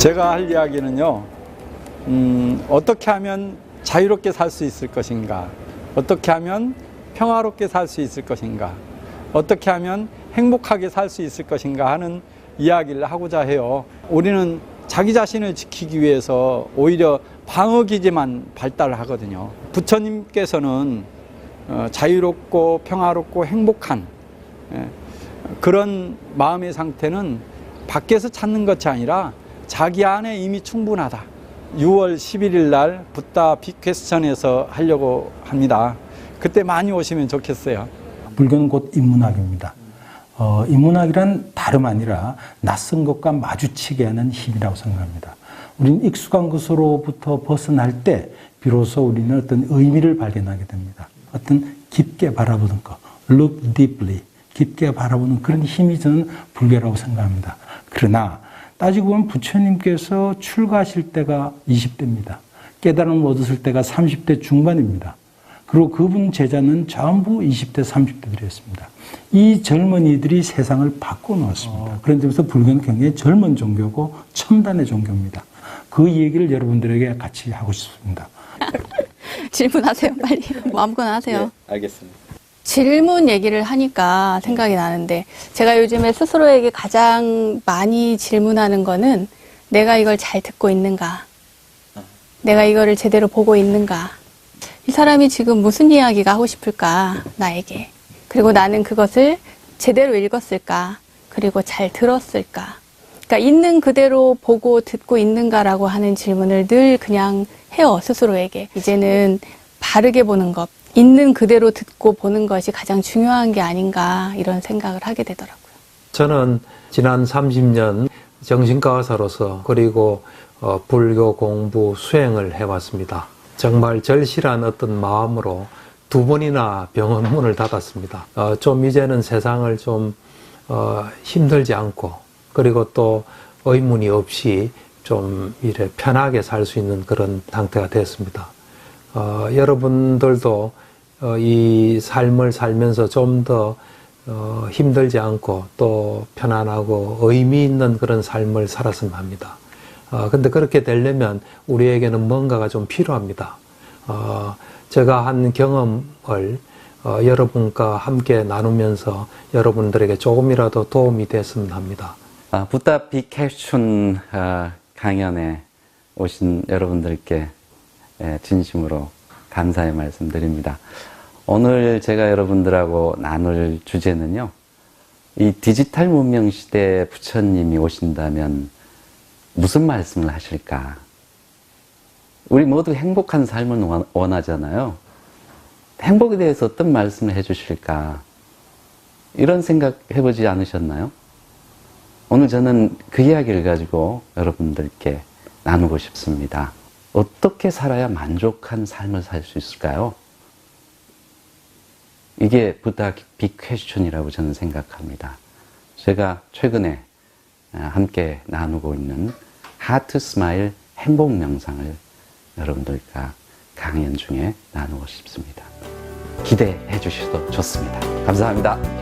제가 할 이야기는요, 음, 어떻게 하면 자유롭게 살 수 있을 것인가, 어떻게 하면 평화롭게 살 수 있을 것인가, 어떻게 하면 행복하게 살 수 있을 것인가 하는 이야기를 하고자 해요. 우리는 자기 자신을 지키기 위해서 오히려 방어 기제만 발달을 하거든요. 부처님께서는 어, 자유롭고 평화롭고 행복한 예, 그런 마음의 상태는 밖에서 찾는 것이 아니라 자기 안에 이미 충분하다. 6월 11일 날 붓다 빅퀘스천에서 하려고 합니다. 그때 많이 오시면 좋겠어요. 불교는 곧 인문학입니다. 어, 인문학이란 다름 아니라 낯선 것과 마주치게 하는 힘이라고 생각합니다. 우리는 익숙한 것으로부터 벗어날 때 비로소 우리는 어떤 의미를 발견하게 됩니다. 어떤 깊게 바라보는 것, look deeply, 깊게 바라보는 그런 힘이 저는 불교라고 생각합니다. 그러나 따지고 보면 부처님께서 출가하실 때가 20대입니다. 깨달음을 얻었을 때가 30대 중반입니다. 그리고 그분 제자는 전부 20대, 30대들이었습니다. 이 젊은이들이 세상을 바꿔놓았습니다. 그런 점에서 불교는 굉장히 젊은 종교고 첨단의 종교입니다. 그 얘기를 여러분들에게 같이 하고 싶습니다. 질문하세요, 빨리. 뭐 아무거나 하세요. 알겠습니다. 질문 얘기를 하니까 생각이 나는데 제가 요즘에 스스로에게 가장 많이 질문하는 거는 내가 이걸 잘 듣고 있는가? 내가 이거를 제대로 보고 있는가? 이 사람이 지금 무슨 이야기가 하고 싶을까? 나에게. 그리고 나는 그것을 제대로 읽었을까? 그리고 잘 들었을까? 그러니까 있는 그대로 보고 듣고 있는가라고 하는 질문을 늘 그냥 해요, 스스로에게. 이제는 바르게 보는 것, 있는 그대로 듣고 보는 것이 가장 중요한 게 아닌가 이런 생각을 하게 되더라고요. 저는 지난 30년 정신과 의사로서 그리고 어, 불교 공부 수행을 해왔습니다. 정말 절실한 어떤 마음으로 두 번이나 병원 문을 닫았습니다. 어, 좀 이제는 세상을 좀 어, 힘들지 않고 그리고 또 의문이 없이 좀 이래 편하게 살 수 있는 그런 상태가 됐습니다. 어, 여러분들도 어, 이 삶을 살면서 좀더 어, 힘들지 않고 또 편안하고 의미 있는 그런 삶을 살았으면 합니다. 어, 근데 그렇게 되려면 우리에게는 뭔가가 좀 필요합니다. 어, 제가 한 경험을 어, 여러분과 함께 나누면서 여러분들에게 조금이라도 도움이 됐으면 합니다. 아, 부다 비캡춘 아, 강연에 오신 여러분들께 예, 진심으로 감사의 말씀드립니다. 오늘 제가 여러분들하고 나눌 주제는요. 이 디지털 문명 시대에 부처님이 오신다면 무슨 말씀을 하실까? 우리 모두 행복한 삶을 원- 원하잖아요. 행복에 대해서 어떤 말씀을 해주실까? 이런 생각 해보지 않으셨나요? 오늘 저는 그 이야기를 가지고 여러분들께 나누고 싶습니다. 어떻게 살아야 만족한 삶을 살 수 있을까요? 이게 부다 빅 퀘스천이라고 저는 생각합니다. 제가 최근에 아, 함께 나누고 있는 하트 스마일 행복 명상을 여러분들과 강연 중에 나누고 싶습니다. 기대해 주셔도 좋습니다. 감사합니다.